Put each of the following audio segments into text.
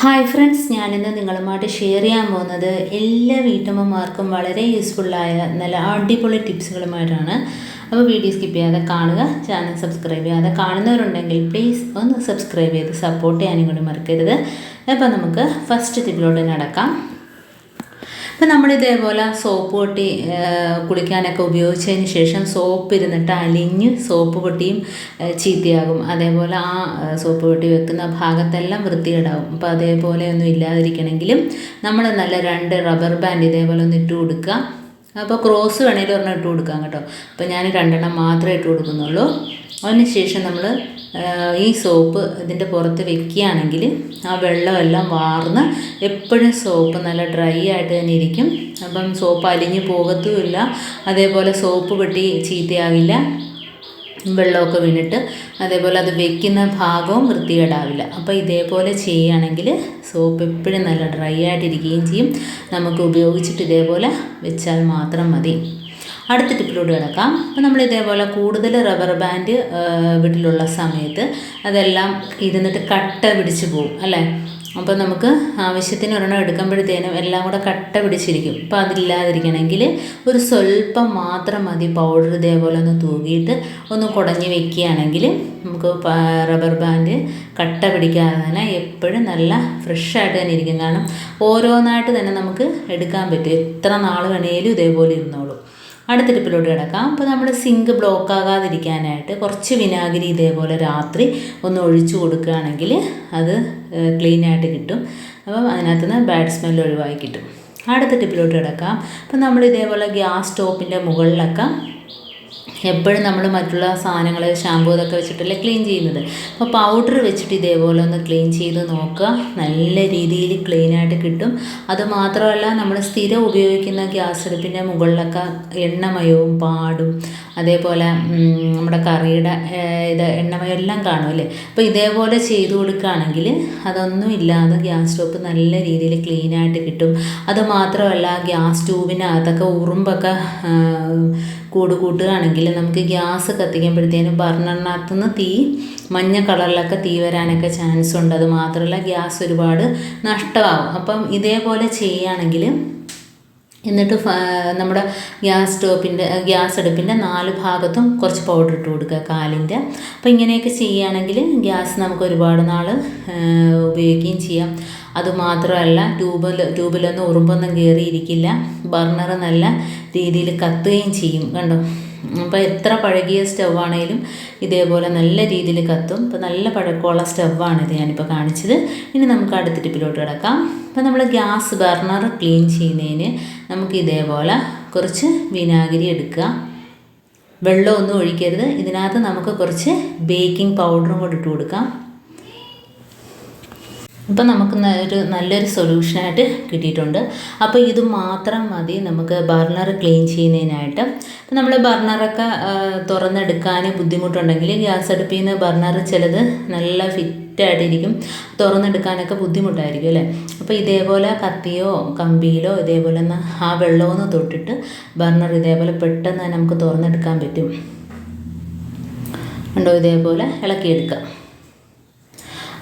Hi friends ഞാനിന്ന് നിങ്ങളുമായിട്ട് share ചെയ്യാൻ പോകുന്നത് എല്ലാ വീട്ടമ്മമാർക്കും വളരെ യൂസ്ഫുള്ളായ നല്ല അടിപൊളി ടിപ്സുകളുമായിട്ടാണ് അപ്പോൾ വീഡിയോ സ്കിപ്പ് ചെയ്യാതെ കാണുക ചാനൽ സബ്സ്ക്രൈബ് ചെയ്യാതെ കാണുന്നവരുണ്ടെങ്കിൽ പ്ലീസ് ഒന്ന് സബ്സ്ക്രൈബ് ചെയ്ത് സപ്പോർട്ട് ചെയ്യാനും കൂടി മറക്കരുത്. അപ്പോൾ നമുക്ക് ഫസ്റ്റ് ടിപ്പിലോട്ട് നടക്കാം. ഇപ്പം നമ്മൾ ഇതേപോലെ സോപ്പ് പൊട്ടി കുളിക്കാനൊക്കെ ഉപയോഗിച്ചതിന് ശേഷം സോപ്പ് ഇരുന്നിട്ട് അലിഞ്ഞ് സോപ്പ് പൊട്ടിയും ചീത്തയാകും. അതേപോലെ ആ സോപ്പ് പൊട്ടി വെക്കുന്ന ഭാഗത്തെല്ലാം വൃത്തികേടാവും അപ്പോൾ അതേപോലെ ഒന്നും ഇല്ലാതിരിക്കണമെങ്കിലും നമ്മൾ നല്ല രണ്ട് റബ്ബർ ബാൻഡ് ഇതേപോലെ ഒന്ന് ഇട്ട് കൊടുക്കുക. അപ്പോൾ ക്രോസ് വേണേലും ഒരെണ്ണം ഇട്ട് കൊടുക്കാം കേട്ടോ. അപ്പോൾ ഞാൻ രണ്ടെണ്ണം മാത്രമേ ഇട്ട് കൊടുക്കുന്നുള്ളൂ. അതിന് ശേഷം നമ്മൾ ഈ സോപ്പ് ഇതിന്റെ പുറത്ത് വെക്കുകയാണെങ്കിൽ ആ വെള്ളമെല്ലാം വാർന്ന് എപ്പോഴും സോപ്പ് നല്ല ഡ്രൈ ആയിട്ട് തന്നെ ഇരിക്കും. അപ്പം സോപ്പ് അലിഞ്ഞു പോകത്തുമില്ല. അതേപോലെ സോപ്പ് വെട്ടി ചീത്തയാകില്ല. വെള്ളമൊക്കെ വീണിട്ട് അതേപോലെ അത് വെക്കുന്ന ഭാഗവും വൃത്തികേടാവില്ല. അപ്പോൾ ഇതേപോലെ ചെയ്യുകയാണെങ്കിൽ സോപ്പ് എപ്പോഴും നല്ല ഡ്രൈ ആയിട്ടിരിക്കുകയും ചെയ്യും. നമുക്ക് ഉപയോഗിച്ചിട്ട് ഇതേപോലെ വെച്ചാൽ മാത്രം മതി. അടുത്ത ടിപ്പിലൂടെ കിടക്കാം. അപ്പോൾ നമ്മൾ ഇതേപോലെ കൂടുതൽ റബ്ബർ ബാൻഡ് വീട്ടിലുള്ള സമയത്ത് അതെല്ലാം ഇരുന്നിട്ട് കട്ട പിടിച്ച് പോകും അല്ലേ? അപ്പോൾ നമുക്ക് ആവശ്യത്തിന് ഒരെണ്ണം എടുക്കുമ്പോഴത്തേനും എല്ലാം കൂടെ കട്ട പിടിച്ചിരിക്കും. അപ്പോൾ അതില്ലാതിരിക്കണമെങ്കിൽ ഒരു സ്വല്പം മാത്രം മതി പൗഡർ ഇതേപോലെ ഒന്ന് തൂകിയിട്ട് ഒന്ന് കുടഞ്ഞ് വെക്കുകയാണെങ്കിൽ നമുക്ക് റബ്ബർ ബാൻഡ് കട്ട പിടിക്കാതെ തന്നെ എപ്പോഴും നല്ല ഫ്രഷായിട്ട് തന്നെ ഇരിക്കും. കാരണം ഓരോന്നായിട്ട് തന്നെ നമുക്ക് എടുക്കാൻ പറ്റും. എത്ര നാൾ വേണേലും ഇതേപോലെ ഇരുന്നോളൂ. അടുത്ത ടിപ്പിലോട്ട് കിടക്കാം. അപ്പോൾ നമ്മൾ സിങ്ക് ബ്ലോക്ക് ആകാതിരിക്കാനായിട്ട് കുറച്ച് വിനാഗിരി ഇതേപോലെ രാത്രി ഒന്ന് ഒഴിച്ചു കൊടുക്കുകയാണെങ്കിൽ അത് ക്ലീൻ ആയിട്ട് കിട്ടും. അപ്പം അതിനകത്ത് നിന്ന് ബാഡ് സ്മെൽ ഒഴിവായി കിട്ടും. അടുത്ത ടിപ്പിലോട്ട് കിടക്കാം. അപ്പം നമ്മൾ ഇതേപോലെ ഗ്യാസ് സ്റ്റോപ്പിന്റെ മുകളിലൊക്കെ എപ്പോഴും നമ്മൾ മറ്റുള്ള സാധനങ്ങൾ ഷാമ്പൂ ഇതൊക്കെ വെച്ചിട്ടല്ലേ ക്ലീൻ ചെയ്യുന്നത്. അപ്പോൾ പൗഡർ വെച്ചിട്ട് ഇതേപോലെ ഒന്ന് ക്ലീൻ ചെയ്ത് നോക്കുക. നല്ല രീതിയിൽ ക്ലീൻ ആയിട്ട് കിട്ടും. അതുമാത്രമല്ല നമ്മൾ സ്ഥിരം ഉപയോഗിക്കുന്ന ഗ്യാസ് അടുപ്പിന്റെ മുകളിലൊക്കെ എണ്ണമയവും പാടും. അതേപോലെ നമ്മുടെ കറിയുടെ ഇത് എണ്ണമയം എല്ലാം കാണും അല്ലേ? അപ്പോൾ ഇതേപോലെ ചെയ്തു കൊടുക്കുകയാണെങ്കിൽ അതൊന്നും ഇല്ലാതെ ഗ്യാസ് സ്റ്റോപ്പ് നല്ല രീതിയിൽ ക്ലീൻ ആയിട്ട് കിട്ടും. അതുമാത്രമല്ല ഗ്യാസ് ട്യൂബിനകത്തൊക്കെ ഉറുമ്പൊക്കെ കൂട് കൂട്ടുകയാണെങ്കിൽ നമുക്ക് ഗ്യാസ് കത്തിക്കുമ്പോഴത്തേനും ബർണറിനകത്തു നിന്ന് തീ മഞ്ഞ കളറിലൊക്കെ തീ വരാനൊക്കെ ചാൻസ് ഉണ്ട് അത് മാത്രമല്ല ഗ്യാസ് ഒരുപാട് നഷ്ടമാകും. അപ്പം ഇതേപോലെ ചെയ്യുകയാണെങ്കിൽ എന്നിട്ട് നമ്മുടെ ഗ്യാസ് സ്റ്റോപ്പിന്റെ ഗ്യാസ് അടുപ്പിന്റെ നാല് ഭാഗത്തും കുറച്ച് പൗഡർ ഇട്ട് കൊടുക്കുക കാലിന്റെ. അപ്പോൾ ഇങ്ങനെയൊക്കെ ചെയ്യുകയാണെങ്കിൽ ഗ്യാസ് നമുക്ക് ഒരുപാട് നാൾ ഉപയോഗിക്കുകയും ചെയ്യാം. അതുമാത്രമല്ല ട്യൂബിൽ ട്യൂബിലൊന്നും ഉറുമ്പൊന്നും കയറിയിരിക്കില്ല ബർണർ നല്ല രീതിയിൽ കത്തുകയും ചെയ്യും കണ്ടോ? അപ്പോൾ എത്ര പഴകിയ സ്റ്റൗവാണേലും ഇതേപോലെ നല്ല രീതിയിൽ കത്തും. ഇപ്പോൾ നല്ല പഴക്കമുള്ള സ്റ്റൗവാണ് ഇത് ഞാനിപ്പോൾ കാണിച്ചത്. ഇനി നമുക്ക് അടുത്ത ടിപ്പിലോട്ട് കിടക്കാം. അപ്പോൾ നമ്മൾ ഗ്യാസ് ബർണർ ക്ലീൻ ചെയ്യുന്നതിന് നമുക്ക് ഇതേപോലെ കുറച്ച് വിനാഗിരി എടുക്കുക. വെള്ളമൊന്നും ഒഴിക്കരുത്. ഇതിനകത്ത് നമുക്ക് കുറച്ച് ബേക്കിംഗ് പൗഡറും കൂടി ഇട്ട് കൊടുക്കാം. അപ്പോൾ നമുക്ക് ഒരു നല്ലൊരു സൊല്യൂഷനായിട്ട് കിട്ടിയിട്ടുണ്ട്. അപ്പോൾ ഇത് മാത്രം മതി നമുക്ക് ബർണർ ക്ലീൻ ചെയ്യുന്നതിനായിട്ട്. അപ്പം നമ്മൾ ബർണറൊക്കെ തുറന്നെടുക്കാൻ ബുദ്ധിമുട്ടുണ്ടെങ്കിൽ ഗ്യാസ് അടുപ്പിൽ നിന്ന് ബർണർ ചിലത് നല്ല ഫിറ്റായിട്ടിരിക്കും. തുറന്നെടുക്കാനൊക്കെ ബുദ്ധിമുട്ടായിരിക്കും അല്ലേ? അപ്പോൾ ഇതേപോലെ കത്തിയോ കമ്പിയിലോ ഇതേപോലെ ഒന്ന് ആ വെള്ളമൊന്ന് തൊട്ടിട്ട് ബർണർ ഇതേപോലെ പെട്ടെന്ന് നമുക്ക് തുറന്നെടുക്കാൻ പറ്റും. ഉണ്ടോ ഇതേപോലെ ഇളക്കിയെടുക്കാം.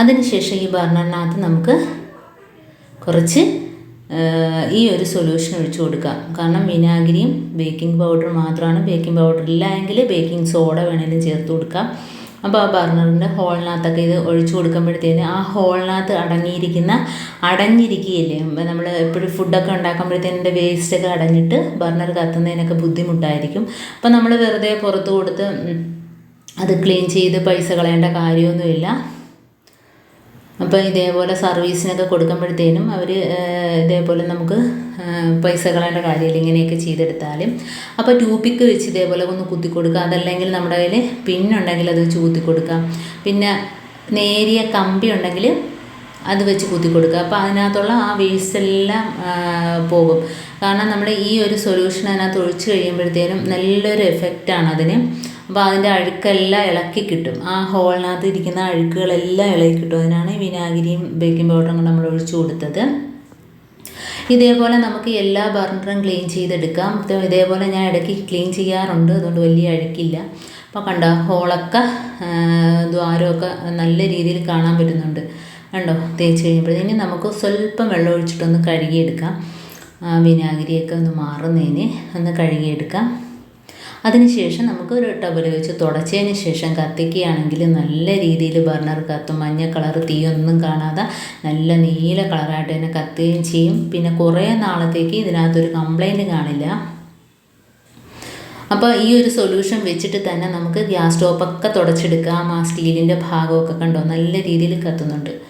അതിനുശേഷം ഈ ബർണറിനകത്ത് നമുക്ക് കുറച്ച് ഈ ഒരു സൊല്യൂഷൻ ഒഴിച്ചു കൊടുക്കാം. കാരണം വിനാഗിരിയും ബേക്കിംഗ് പൗഡർ മാത്രമാണ് ബേക്കിംഗ് പൗഡർ ഇല്ല എങ്കിൽ ബേക്കിംഗ് സോഡ വേണമെങ്കിലും ചേർത്ത് കൊടുക്കാം. അപ്പോൾ ആ ബർണറിന്റെ ഹോളിനകത്തൊക്കെ ഇത് ഒഴിച്ചു കൊടുക്കുമ്പോഴത്തേന് ആ ഹോളിനകത്ത് അടങ്ങിയിരിക്കുന്ന അടഞ്ഞിരിക്കുകയില്ലേ നമ്മൾ എപ്പോഴും ഫുഡൊക്കെ ഉണ്ടാക്കുമ്പോഴത്തേന്റെ വേസ്റ്റൊക്കെ അടഞ്ഞിട്ട് ബർണർ കത്തുന്നതിനൊക്കെ ബുദ്ധിമുട്ടായിരിക്കും. അപ്പോൾ നമ്മൾ വെറുതെ പുറത്ത് കൊടുത്ത് അത് ക്ലീൻ ചെയ്ത് പൈസ കളയേണ്ട കാര്യമൊന്നുമില്ല. അപ്പോൾ ഇതേപോലെ സർവീസിനൊക്കെ കൊടുക്കുമ്പോഴത്തേനും അവർ ഇതേപോലെ നമുക്ക് പൈസ കളയേണ്ട കാര്യമില്ല ഇങ്ങനെയൊക്കെ ചെയ്തെടുത്താലും. അപ്പോൾ ട്യൂപ്പിക്ക് വെച്ച് ഇതേപോലെ ഒന്ന് കുത്തി കൊടുക്കുക അതല്ലെങ്കിൽ നമ്മുടെ കയ്യിൽ പിന്നുണ്ടെങ്കിൽ അത് വെച്ച് കുത്തി കൊടുക്കാം പിന്നെ നേരിയ കമ്പി ഉണ്ടെങ്കിൽ അത് വെച്ച് കുത്തി കൊടുക്കുക അപ്പോൾ അതിനകത്തുള്ള ആ വേസ്റ്റ് എല്ലാം പോകും. കാരണം നമ്മൾ ഈ ഒരു സൊല്യൂഷൻ അതിനകത്ത് ഒഴിച്ചു കഴിയുമ്പോഴത്തേനും നല്ലൊരു എഫക്റ്റാണ് അതിന്. അപ്പോൾ അതിന്റെ അഴുക്കെല്ലാം ഇളക്കി കിട്ടും. ആ ഹോളിനകത്ത് ഇരിക്കുന്ന അഴുക്കുകളെല്ലാം ഇളക്കി കിട്ടും. അതിനാണ് വിനാഗിരിയും ബേക്കിംഗ് പൗഡറും കൂടെ നമ്മൾ ഒഴിച്ചു കൊടുത്തത്. ഇതേപോലെ നമുക്ക് എല്ലാ ബർണറും ക്ലീൻ ചെയ്തെടുക്കാം. ഇതേപോലെ ഞാൻ ഇടയ്ക്ക് ക്ലീൻ ചെയ്യാറുണ്ട്. അതുകൊണ്ട് വലിയ അഴുക്കില്ല. അപ്പോൾ കണ്ട ഹോളൊക്കെ ദ്വാരമൊക്കെ നല്ല രീതിയിൽ കാണാൻ പറ്റുന്നുണ്ട്. കണ്ടോ തേച്ച് കഴിയുമ്പോഴത്തേന് നമുക്ക് സ്വല്പം വെള്ളം ഒഴിച്ചിട്ടൊന്ന് കഴുകിയെടുക്കാം. വിനാഗിരിയൊക്കെ ഒന്ന് മാറുന്നതിന് ഒന്ന് കഴുകിയെടുക്കാം. അതിനുശേഷം നമുക്ക് ഒരു ടവൽ വെച്ച് തുടച്ചതിന് ശേഷം കത്തിക്കുകയാണെങ്കിൽ നല്ല രീതിയിൽ ബർണർ കത്തും മഞ്ഞ കളർ തീയൊന്നും കാണാതെ നല്ല നീല കളറായിട്ട് തന്നെ കത്തുകയും ചെയ്യും. പിന്നെ കുറേ നാളത്തേക്ക് ഇതിനകത്തൊരു കംപ്ലൈന്റ് കാണില്ല. അപ്പോൾ ഈ ഒരു സൊല്യൂഷൻ വെച്ചിട്ട് തന്നെ നമുക്ക് ഗ്യാസ് സ്റ്റോപ്പൊക്കെ തുടച്ചെടുക്കാം. ആ സ്റ്റീലിന്റെ ഭാഗമൊക്കെ കണ്ടോ? നല്ല രീതിയിൽ കത്തുന്നുണ്ട്.